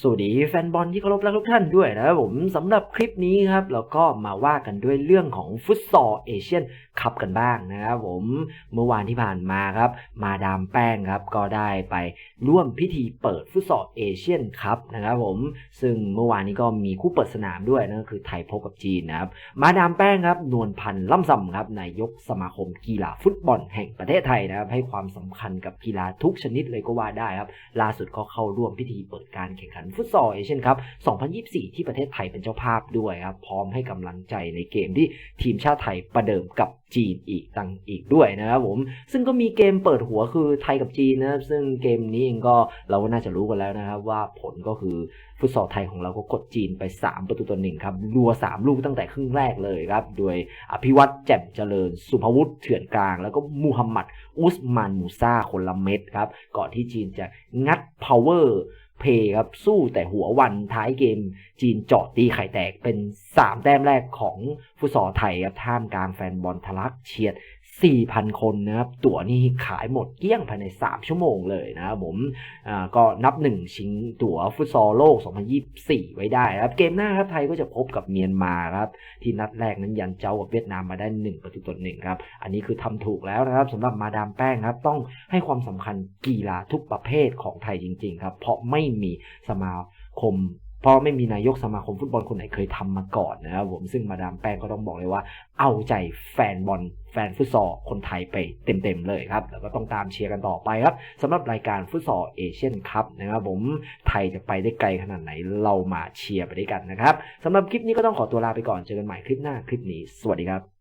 สวัสดีแฟนบอลที่เคารพรักทุกท่านด้วยนะครับผมสำหรับคลิปนี้ครับเราก็มาว่ากันด้วยเรื่องของฟุตซอลเอเชียนคัพกันบ้างนะครับผมเมื่อวานที่ผ่านมาครับ มาดามแป้งครับก็ได้ไปร่วมพิธีเปิดฟุตซอลเอเชียนคัพนะครับผมซึ่งเมื่อวานนี้ก็มีคู่เปิดสนามด้วยนั่นก็คือไทยพบกับจีนนะครับมาดามแป้งครับนวลพันธ์ล่ำซำครับนายกสมาคมกีฬาฟุตบอลแห่งประเทศไทยนะครับให้ความสำคัญกับกีฬาทุกชนิดเลยก็ว่าได้ครับล่าสุดก็เข้าร่วมพิธีเปิดการแข่งขันฟุตซอลเอเชียนครับ 2024 ที่ประเทศไทยเป็นเจ้าภาพด้วยครับ พร้อมให้กำลังใจในเกมที่ทีมชาติไทยประเดิมกับจีนอีกตังอีกด้วยนะครับผม ซึ่งก็มีเกมเปิดหัวคือไทยกับจีนนะครับ ซึ่งเกมนี้เองก็เราก็น่าจะรู้กันแล้วนะครับ ว่าผลก็คือฟุตซอลไทยของเราก็กดจีนไป 3 ประตูต่อหนึ่งครับ รัว 3 ลูกตั้งแต่ครึ่งแรกเลยครับ โดยอภิวัตแจ่มเจริญ สุภวุฒิเถื่อนกลาง แล้วก็มูฮัมหมัด อุสมานมูซาคนละเม็ดครับ ก่อนที่จีนจะงัด power เพย์ครับสู้แต่หัววันท้ายเกม จีนเจาะตีไข่แตกเป็น 3 แต้มแรกของฟุตซอลไทยครับท่ามกลางแฟนบอลทะลักเฉียด 4,000 คนนะครับ ตั๋วนี่ขายหมดเกลี้ยงภายใน 3 ชั่วโมงเลยนะครับผมอ่าก็นับหนึ่งชิงตั๋วฟุตซอลโลก 2024 ไว้ได้ครับ เกมหน้าครับไทยก็จะพบกับเมียนมาครับ ที่นัดแรกนั้นยันเจ้ากับเวียดนามมาได้ 1 ประตูต่อหนึ่งครับ อันนี้คือทำถูกแล้วนะครับสำหรับมาดามแป้งครับ ต้องให้ความสำคัญกีฬาทุกประเภทของไทยจริง ๆ ครับ เพราะไม่มีสมาคม เพราะไม่มีนายกสมาคมฟุตบอลคนไหนเคยทำมาก่อนนะครับผมซึ่งมาดามแป้งก็ต้องบอกเลยว่า เอาใจแฟนบอลแฟนฟุตซอลคนไทยไปเต็มๆเลยครับแล้วก็ต้องตามเชียร์กันต่อไปครับสำหรับรายการฟุตซอลเอเชียนคัพนะครับผมไทยจะไปได้ไกลขนาดไหนเรามาเชียร์ไปด้วยกันนะครับสำหรับคลิปนี้ก็ต้องขอตัวลาไปก่อนเจอกันใหม่คลิปหน้าคลิปนี้ สวัสดีครับ